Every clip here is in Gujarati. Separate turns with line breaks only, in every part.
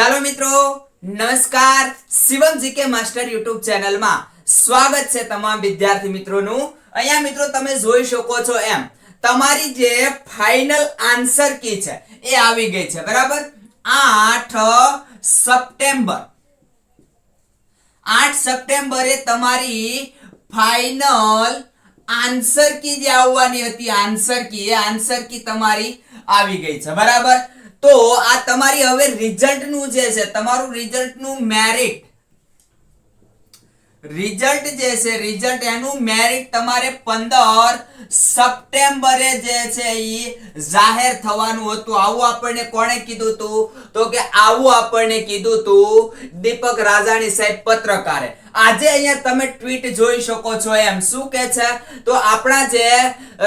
ચાલો મિત્રો, નમસ્કાર. શિવમ જીકે માસ્ટર યુટ્યુબ ચેનલમાં સ્વાગત છે તમામ વિદ્યાર્થી મિત્રોનું. અહીંયા મિત્રો તમે જોઈ શકો છો એમ, તમારી જે ફાઇનલ આન્સર કી છે એ આવી ગઈ છે, બરાબર? આઠ સપ્ટેમ્બર. આઠ સપ્ટેમ્બરે તમારી ફાઇનલ આન્સર કી જે આવવાની હતી આન્સર કી એ આન્સર કી તમારી આવી ગઈ છે, બરાબર? તો આ તમારી હવે રિઝલ્ટનું જે છે, તમારું રિઝલ્ટનું મેરિટ રિઝલ્ટ જે છે, રિઝલ્ટ એનું મેરિટ તમારે પંદર સપ્ટેમ્બરે જે છે એ જાહેર થવાનું હતું. આવું આપણને કોણે કીધું હતું તો કે આવું આપણને કીધું હતું દીપક રાજાણી સાહેબ પત્રકારે. આજે અહીંયા તમે ટ્વીટ જોઈ શકો છો એમ. શું કે છે? તો આપણા જે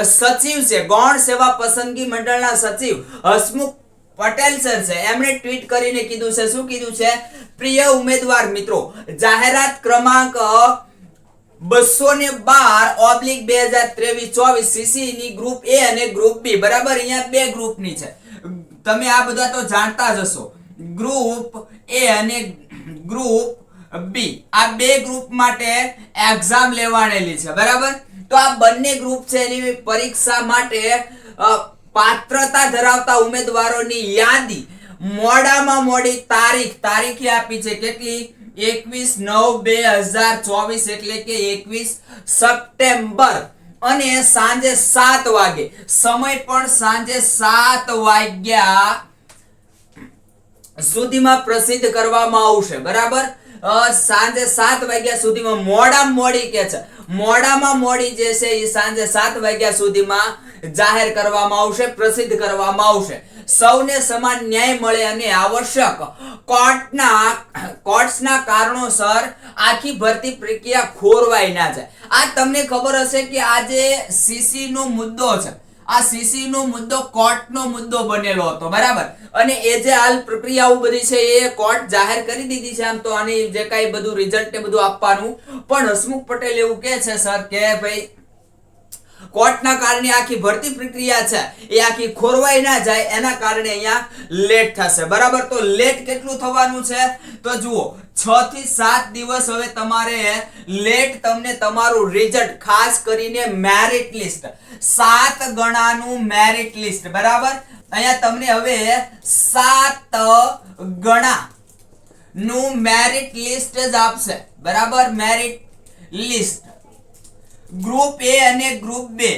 સચિવ છે, ગૌણ સેવા પસંદગી મંડળના સચિવ હસમુખ પટેલ સર છે. એમણે ટ્વીટ કરીને કીધું છે. શું કીધું છે? પ્રિય ઉમેદવાર મિત્રો, જાહેરાત ક્રમાંક બસો ને બાર ઓબ્લિક બે હજાર ત્રેવીસ ચોવીસ સીસી ની ગ્રુપ એ અને ગ્રુપ બી બરાબર? અહીંયા બે ગ્રુપની છે. તમે આ બધા તો જાણતા જ હશો. ગ્રુપ એ અને ગ્રુપ બી આ બે ગ્રુપ માટે એક્ઝામ લેવાણેલી છે. બરાબર? તો આ બંને ગ્રુપ છે એની પરીક્ષા માટે પાત્રતા ધરાવતા ઉમેદવારોની યાદી મોડામાં મોડી તારીખ, તારીખે આપી છે કેટલી? એકવીસ નવ બે હજાર ચોવીસ એટલે કે એકવીસ સપ્ટેમ્બર. અને સાંજે સાત વાગે, સમય પણ સાંજે સાત વાગ્યા સુધીમાં પ્રસિદ્ધ કરવામાં આવશે. બરાબર? સાંજે સાત વાગ્યા સુધીમાં મોડામાં મોડી કે છે? મોડામાં મોડી જે છે એ સાંજે સાત વાગ્યા સુધીમાં જાહેર કરવામાં આવશે, પ્રસિદ્ધ કરવામાં આવશે. સૌને સમાન ન્યાય મળે અને આવશ્યક કોર્ટના, કોર્ટ્સના કારણોસર આખી ભરતી પ્રક્રિયા ખોરવાઈ ના જાય. આ તમને ખબર હશે કે આજે સીસી નો મુદ્દો છે આ સીસી નો મુદ્દો કોર્ટ નો મુદ્દો બનેલો હતો, બરાબર? અને એ જે હાલ પ્રક્રિયાઓ બધી છે એ કોર્ટ જાહેર કરી દીધી છે, આમ તો આની જે કાંઈ બધું રિઝલ્ટ ને બધું આપવાનું. પણ હસમુખ પટેલ એવું કહે છે, સર, કે ભાઈ કોર્ટના કારણે આખી ભરતી પ્રક્રિયા છે, એ આખી ખોરવાઈ ના જાય, એના કારણે અહીંયા લેટ થશે. બરાબર? તો લેટ કેટલું થવાનું છે? તો જુઓ, છ થી સાત દિવસ હવે તમારે લેટ તમને તમારું રિઝલ્ટ ખાસ કરીને મેરિટ લિસ્ટ સાત ગણાનું મેરિટ લિસ્ટ બરાબર? અહીંયા તમને હવે સાત ગણા નું મેરિટ લિસ્ટ જ આપશે. બરાબર? મેરિટ લિસ્ટ ગ્રુપ એ અને ગ્રુપ બે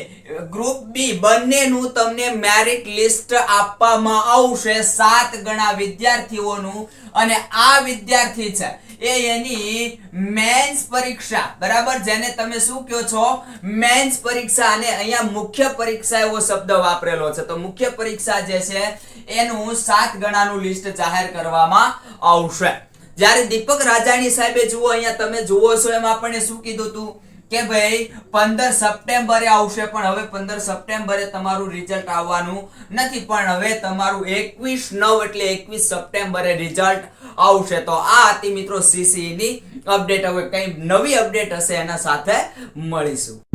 ગ્રુપ બી બંનેનું તમને મેરિટ લિસ્ટ આપવામાં આવશે સાત ગણા વિદ્યાર્થીઓનું. અને આ વિદ્યાર્થી છે, એ એની મેન્સ પરીક્ષા. બરાબર? જેને તમે શું કહો છો? મેન્સ પરીક્ષા. અને અહીંયા મુખ્ય પરીક્ષા એવો શબ્દ વાપરેલો છે. તો મુખ્ય પરીક્ષા જે છે, એનું સાત ગણાનું લિસ્ટ જાહેર કરવામાં આવશે. જ્યારે દીપક રાજાણી સાહેબે જુઓ, અહીંયા તમે જુઓ છો, એમાં આપણને શું કીધું હતું? કે ભાઈ, પંદર સપ્ટેમ્બરે આવશે, પણ હવે પંદર સપ્ટેમ્બરે તમારું રિઝલ્ટ આવવાનું નથી. પણ હવે તમારું એકવીસ નવ એટલે એકવીસ સપ્ટેમ્બરે રિઝલ્ટ આવશે. તો આ હતી મિત્રો સીસીઈની અપડેટ હવે કંઈ નવી અપડેટ હશે એના સાથે મળીશું.